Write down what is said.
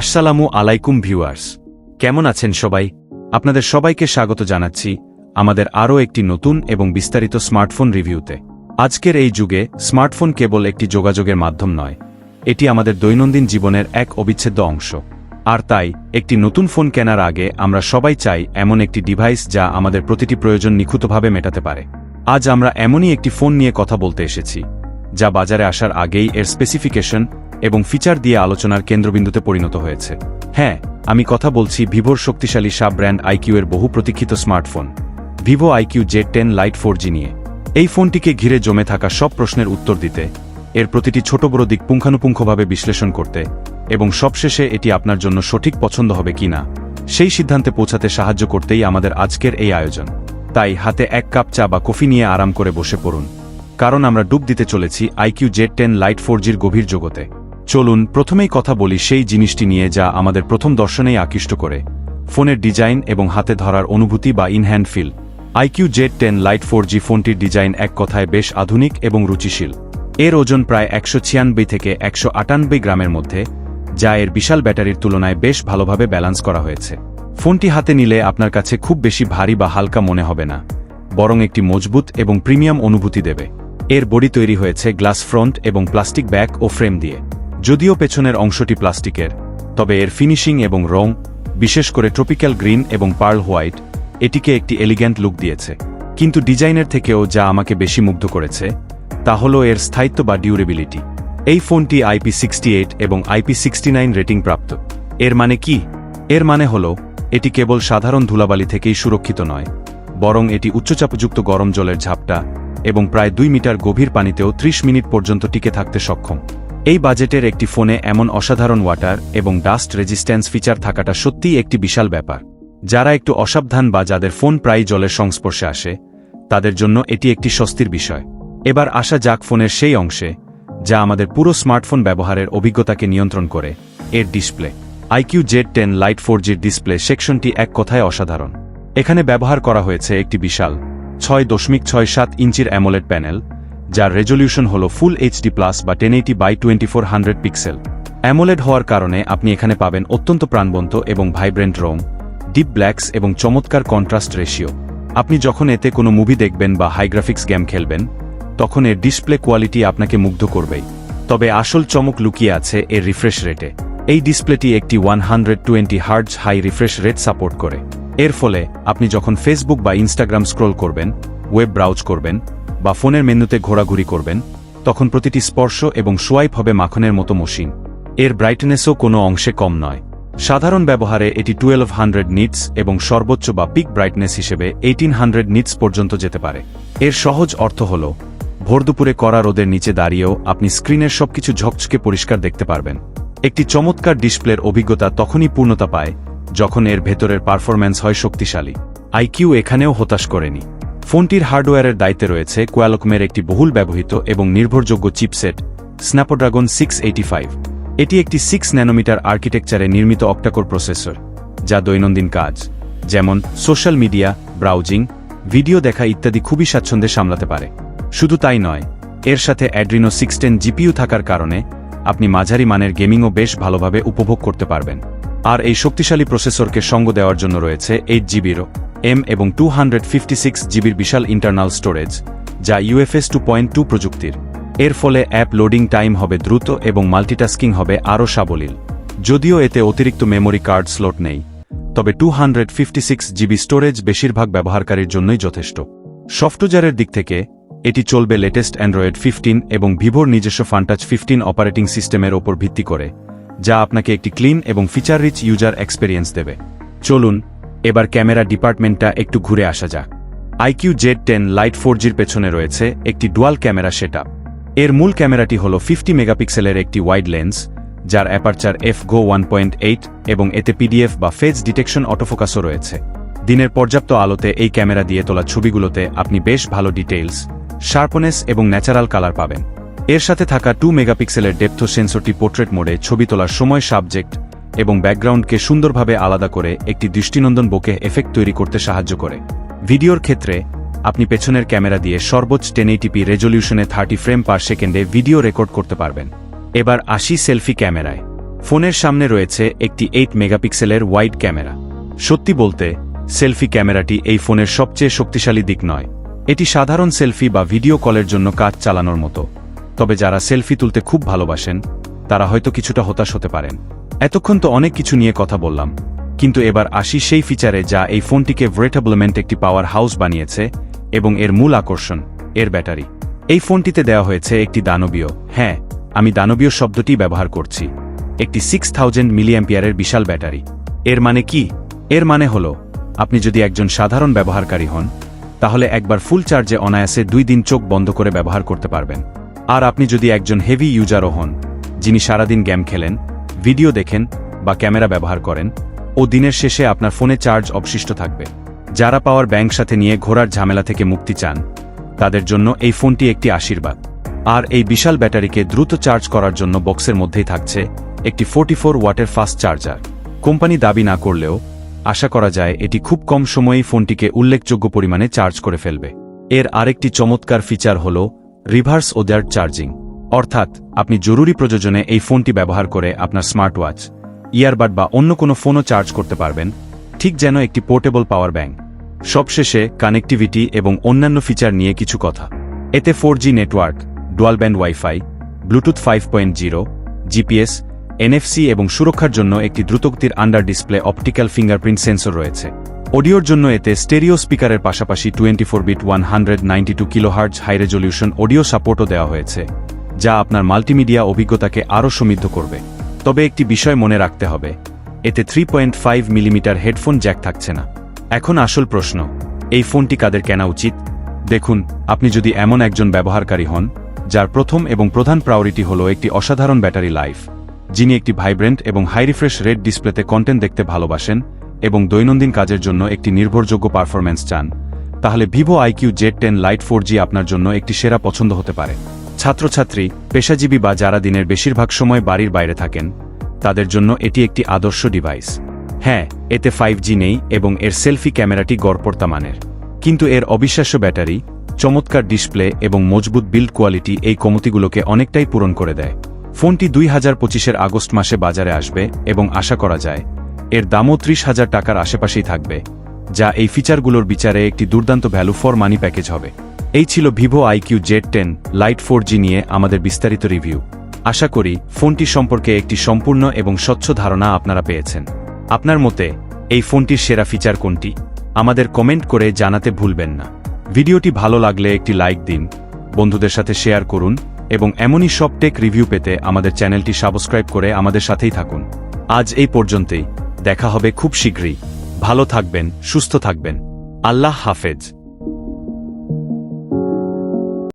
আসসালামু আলাইকুম ভিউয়ার্স। কেমন আছেন সবাই? আপনাদের সবাইকে স্বাগত জানাচ্ছি আমাদের আরও একটি নতুন এবং বিস্তারিত স্মার্টফোন রিভিউতে। আজকের এই যুগে স্মার্টফোন কেবল একটি যোগাযোগের মাধ্যম নয়, এটি আমাদের দৈনন্দিন জীবনের এক অবিচ্ছেদ্য অংশ। আর তাই, একটি নতুন ফোন কেনার আগে আমরা সবাই চাই এমন একটি ডিভাইস যা আমাদের প্রতিটি প্রয়োজন নিখুঁতভাবে মেটাতে পারে। আজ আমরা এমনই একটি ফোন নিয়ে কথা বলতে এসেছি, যা বাজারে আসার আগেই এর স্পেসিফিকেশন এবং ফিচার দিয়ে আলোচনার কেন্দ্রবিন্দুতে পরিণত হয়েছে। হ্যাঁ আমি কথা বলছি ভিভোর শক্তিশালী সাব ব্র্যান্ড আইকিউ এর বহু প্রতীক্ষিত smartphone, Vivo iQOO Z ten lite four নিয়ে। এই ফোনটিকে ঘিরে জমে থাকা সব প্রশ্নের উত্তর দিতে, এর প্রতিটি ছোট বড় দিক পুঙ্খানুপুঙ্খভাবে বিশ্লেষণ করতে এবং সবশেষে এটি আপনার জন্য সঠিক পছন্দ হবে কিনা সেই সিদ্ধান্তে পৌঁছাতে সাহায্য করতেই আমাদের আজকের এই আয়োজন। তাই হাতে এক কাপ চা বা কফি নিয়ে আরাম করে বসে পড়ুন, কারণ আমরা ডুব দিতে চলেছি iQOO Z ten lite four জির গভীর জগতে। চলুন প্রথমেই কথা বলি সেই জিনিসটি নিয়ে যা আমাদের প্রথম দর্শনেই আকৃষ্ট করে, ফোনের ডিজাইন এবং হাতে ধরার অনুভূতি বা in hand feel. IQOO Z ten lite four G ফোনটির ডিজাইন এক কথায় বেশ আধুনিক এবং রুচিশীল। এর ওজন প্রায় একশো ছিয়ানব্বই থেকে একশো আটানব্বই গ্রামের মধ্যে, যা এর বিশাল ব্যাটারির তুলনায় বেশ ভালোভাবে ব্যালান্স করা হয়েছে। ফোনটি হাতে নিলে আপনার কাছে খুব বেশি ভারী বা হালকা মনে হবে না, বরং একটি মজবুত এবং প্রিমিয়াম অনুভূতি দেবে। এর বডি তৈরি হয়েছে গ্লাস ফ্রন্ট এবং প্লাস্টিক ব্যাক ও ফ্রেম দিয়ে। যদিও পেছনের অংশটি প্লাস্টিকের, তবে এর ফিনিশিং এবং রং, বিশেষ করে ট্রপিক্যাল গ্রিন এবং পার্ল হোয়াইট, এটিকে একটি এলিগ্যান্ট লুক দিয়েছে। কিন্তু ডিজাইনের থেকেও যা আমাকে বেশি মুগ্ধ করেছে, তা হল এর স্থায়িত্ব বা ডিউরেবিলিটি। এই ফোনটি আইপি সিক্সটি এইট এবং আইপি সিক্সটি নাইন রেটিং প্রাপ্ত এর মানে কি? এর মানে হল, এটি কেবল সাধারণ ধুলাবালি থেকেই সুরক্ষিত নয়, বরং এটি উচ্চচাপযুক্ত গরম জলের ঝাপটা এবং প্রায় দুই মিটার গভীর পানিতেও ৩০ মিনিট পর্যন্ত টিকে থাকতে সক্ষম। এই বাজেটের একটি ফোনে এমন অসাধারণ ওয়াটার এবং ডাস্ট রেজিস্ট্যান্স ফিচার থাকাটা সত্যিই একটি বিশাল ব্যাপার। যারা একটু অসাবধান বা যাদের ফোন প্রায় জলের সংস্পর্শে আসে, তাদের জন্য এটি একটি স্বস্তির বিষয়। এবার আসা যাক ফোনের সেই অংশে, যা আমাদের পুরো স্মার্টফোন ব্যবহারের অভিজ্ঞতাকে নিয়ন্ত্রণ করে, এর display. IQOO Z ten lite four জির ডিসপ্লে সেকশনটি এক কথায় অসাধারণ। এখানে ব্যবহার করা হয়েছে একটি বিশাল ছয় দশমিক ছয় সাত ইঞ্চির অ্যামোলেড প্যানেল যার রেজলিউশন হল ফুল এইচডি প্লাস বা ten eighty by twenty four hundred pixel. AMOLED হওয়ার কারণে আপনি এখানে পাবেন অত্যন্ত প্রাণবন্ত এবং ভাইব্রেন্ট রং, ডিপ ব্ল্যাকস এবং চমৎকার কন্ট্রাস্ট রেশিও। আপনি যখন এতে কোনো মুভি দেখবেন বা হাইগ্রাফিক্স গেম খেলবেন, তখন এর ডিসপ্লে কোয়ালিটি আপনাকে মুগ্ধ করবেই। তবে আসল চমক লুকিয়ে আছে এর রিফ্রেশ রেটে। এই ডিসপ্লেটি একটি one hundred twenty hertz high refresh rate support করে। এর ফলে আপনি যখন ফেসবুক বা ইনস্টাগ্রাম স্ক্রোল করবেন, ওয়েব ব্রাউজ করবেন বা ফোনের মেনুতে ঘোরাঘুরি করবেন, তখন প্রতিটি স্পর্শ এবং সোয়াইপ হবে মাখনের মতো মসিন এর ব্রাইটনেসও কোনো অংশে কম নয়। সাধারণ ব্যবহারে এটি টুয়েলভ হান্ড্রেড নিটস এবং সর্বোচ্চ বা পিক ব্রাইটনেস হিসেবে এইটিন হান্ড্রেড নিটস পর্যন্ত যেতে পারে। এর সহজ অর্থ হল, ভোর দুপুরে কড়া রোদের নিচে দাঁড়িয়েও আপনি স্ক্রিনের সবকিছু ঝকঝকে পরিষ্কার দেখতে পারবেন। একটি চমৎকার ডিসপ্লের অভিজ্ঞতা তখনই পূর্ণতা পায়, যখন এর ভেতরের পারফরম্যান্স হয় শক্তিশালী। আইকিউ এখানেও হতাশ করেনি। ফোনটির হার্ডওয়্যারের দায়িত্বে রয়েছে কোয়ালকমের একটি বহুল ব্যবহৃত এবং নির্ভরযোগ্য চিপসেট স্ন্যাপড্রাগন সিক্স এটি একটি সিক্স ন্যানোমিটার আর্কিটেকচারে নির্মিত অক্টাকোর প্রসেসর যা দৈনন্দিন কাজ, যেমন সোশ্যাল মিডিয়া ব্রাউজিং ভিডিও দেখা ইত্যাদি খুবই স্বাচ্ছন্দ্যে সামলাতে পারে। শুধু তাই নয়, এর সাথে অ্যাড্রিনো সিক্স টেন জিপিইউ থাকার কারণে আপনি মাঝারি মানের গেমিংও বেশ ভালোভাবে উপভোগ করতে পারবেন। আর এই শক্তিশালী প্রসেসরকে সঙ্গ দেওয়ার জন্য রয়েছে এইট জিবিরও এম এবং টু হান্ড্রেড ফিফটি সিক্স জিবির বিশাল ইন্টারনাল স্টোরেজ যা ইউএফএস টু পয়েন্ট টু প্রযুক্তির। এর ফলে অ্যাপ লোডিং টাইম হবে দ্রুত এবং মাল্টিটাস্কিং হবে আরও সাবলীল। যদিও এতে অতিরিক্ত মেমোরি কার্ড স্লট নেই, তবে two hundred fifty six GB storage বেশিরভাগ ব্যবহারকারীর জন্যই যথেষ্ট। সফটওয়্যারের দিক থেকে, এটি চলবে লেটেস্ট অ্যান্ড্রয়েড ফিফটিন এবং ভিভোর নিজস্ব ফান্টাচ ফিফটিন অপারেটিং সিস্টেমের ওপর ভিত্তি করে, যা আপনাকে একটি ক্লিন এবং ফিচার রিচ ইউজার এক্সপেরিয়েন্স দেবে। চলুন এবার ক্যামেরা ডিপার্টমেন্টটা একটু ঘুরে আসা যাক। IQOO Z ten lite four জির পেছনে রয়েছে একটি ডুয়াল ক্যামেরা সেট এর মূল ক্যামেরাটি হল ফিফটি মেগাপিক্সেলের একটি ওয়াইড লেন্স, যার অ্যাপারচার এফ গো ওয়ান এবং এতে পিডিএফ বা ফেজ ডিটেকশন অটোফোকাসও রয়েছে। দিনের পর্যাপ্ত আলোতে এই ক্যামেরা দিয়ে তোলা ছবিগুলোতে আপনি বেশ ভালো ডিটেইলস, শার্পনেস এবং ন্যাচারাল কালার পাবেন। এর সাথে থাকা টু মেগাপিক্সেলের ডেপথো সেন্সরটি পোর্ট্রেট মোডে ছবি তোলার সময় সাবজেক্ট এবং ব্যাকগ্রাউন্ডকে সুন্দরভাবে আলাদা করে একটি দৃষ্টিনন্দন বোকে এফেক্ট তৈরি করতে সাহায্য করে। ভিডিওর ক্ষেত্রে, আপনি পেছনের ক্যামেরা দিয়ে সর্বোচ্চ টেন এইটিপি রেজলিউশনে থার্টি ফ্রেম পার সেকেন্ডে ভিডিও রেকর্ড করতে পারবেন। এবার আসি সেলফি ক্যামেরায়। ফোনের সামনে রয়েছে একটি এইট মেগাপিক্সেলের ওয়াইড ক্যামেরা। সত্যি বলতে, সেলফি ক্যামেরাটি এই ফোনের সবচেয়ে শক্তিশালী দিক নয়। এটি সাধারণ সেলফি বা ভিডিও কলের জন্য কাজ চালানোর মতো। তবে যারা সেলফি তুলতে খুব ভালোবাসেন তারা হয়তো কিছুটা হতাশ হতে পারেন। এতক্ষণ তো অনেক কিছু নিয়ে কথা বললাম। কিন্তু এবার আসি সেই ফিচারে যা এই ফোনটিকে ভ্রেটাবলমেন্ট একটি পাওয়ার হাউস বানিয়েছে এবং এর মূল আকর্ষণ, এর ব্যাটারি। এই ফোনটিতে দেওয়া হয়েছে একটি দানবীয় হ্যাঁ আমি দানবীয় শব্দটি ব্যবহার করছি। একটি সিক্স থাউজেন্ড মিলিয়াম্পিয়ারের বিশাল ব্যাটারি। এর মানে কি? এর মানে হল, আপনি যদি একজন সাধারণ ব্যবহারকারী হন, তাহলে একবার ফুল চার্জে অনায়াসে দুই দিন চোখ বন্ধ করে ব্যবহার করতে পারবেন। আর আপনি যদি একজন হেভি ইউজারও হন যিনি সারাদিন গেম খেলেন, ভিডিও দেখেন বা ক্যামেরা ব্যবহার করেন, ও দিনের শেষে আপনার ফোনে চার্জ অবশিষ্ট থাকবে। যারা পাওয়ার ব্যাংক সাথে নিয়ে ঘোরার ঝামেলা থেকে মুক্তি চান, তাদের জন্য এই ফোনটি একটি আশীর্বাদ। আর এই বিশাল ব্যাটারিকে দ্রুত চার্জ করার জন্য বক্সের মধ্যেই থাকছে একটি ফোর্টি ফোর ওয়াটের ফাস্ট চার্জার। কোম্পানি দাবি না করলেও আশা করা যায় এটি খুব কম সময়েই ফোনটিকে উল্লেখযোগ্য পরিমাণে চার্জ করে ফেলবে। এর আরেকটি চমৎকার ফিচার হল রিভার্স ওদার চার্জিং। অর্থাৎ, আপনি জরুরি প্রয়োজনে এই ফোনটি ব্যবহার করে আপনার স্মার্ট ওয়াচ ইয়ারবাড বা অন্য কোনো ফোনও চার্জ করতে পারবেন, ঠিক যেন একটি পোর্টেবল পাওয়ার ব্যাংক। সবশেষে, কানেক্টিভিটি এবং অন্যান্য ফিচার নিয়ে কিছু কথা। এতে four G network, dual band wifi, Bluetooth five point zero, GPS, NFC এবং সুরক্ষার জন্য একটি দ্রুতগতির under display optical fingerprint sensor রয়েছে। অডিওর জন্য এতে স্টেরিও স্পিকারের পাশাপাশি twenty four bit one hundred ninety two kilohertz high resolution audio সাপোর্টও দেওয়া হয়েছে। যা আপনার মাল্টিমিডিয়া অভিজ্ঞতাকে আরও সমৃদ্ধ করবে। তবে একটি বিষয় মনে রাখতে হবে, এতে three point five millimetre headphone jack থাকছে না। এখন আসল প্রশ্ন, এই ফোনটি কাদের কেনা উচিত? দেখুন, আপনি যদি এমন একজন ব্যবহারকারী হন, যার প্রথম এবং প্রধান প্রায়োরিটি হল একটি অসাধারণ ব্যাটারি লাইফ, যিনি একটি ভাইব্রেন্ট এবং হাই রিফ্রেশ রেড ডিসপ্লেতে কন্টেন্ট দেখতে ভালোবাসেন এবং দৈনন্দিন কাজের জন্য একটি নির্ভরযোগ্য পারফরম্যান্স চান, তাহলে Vivo iQOO Z ten lite four আপনার জন্য একটি সেরা পছন্দ হতে পারে। ছাত্রছাত্রী, পেশাজীবী বা যারা দিনের বেশিরভাগ সময় বাড়ির বাইরে থাকেন, তাদের জন্য এটি একটি আদর্শ ডিভাইস। হ্যাঁ এতে ফাইভ নেই এবং এর সেলফি ক্যামেরাটি গড়পড়তা মানের। কিন্তু এর অবিশ্বাস্য ব্যাটারি, চমৎকার ডিসপ্লে এবং মজবুত বিল্ড কোয়ালিটি এই কমতিগুলোকে অনেকটাই পূরণ করে দেয়। ফোনটি দুই হাজার পঁচিশের আগস্ট মাসে বাজারে আসবে এবং আশা করা যায়, এর দামও ত্রিশ হাজার টাকার আশেপাশেই থাকবে, যা এই ফিচারগুলোর বিচারে একটি দুর্দান্ত ভ্যালু ফর মানি প্যাকেজ হবে। এই ছিল Vivo iQOO Z ten lite four নিয়ে আমাদের বিস্তারিত রিভিউ। আশা করি, ফোনটি সম্পর্কে একটি সম্পূর্ণ এবং স্বচ্ছ ধারণা আপনারা পেয়েছেন। আপনার মতে, এই ফোনটির সেরা ফিচার কোনটি? আমাদের কমেন্ট করে জানাতে ভুলবেন না। ভিডিওটি ভালো লাগলে একটি লাইক দিন, বন্ধুদের সাথে শেয়ার করুন এবং এমনই সব টেক রিভিউ পেতে আমাদের চ্যানেলটি সাবস্ক্রাইব করে আমাদের সাথেই থাকুন। আজ এই পর্যন্তই, দেখা হবে খুব শীঘ্রই। ভালো থাকবেন, সুস্থ থাকবেন। আল্লাহ হাফেজ।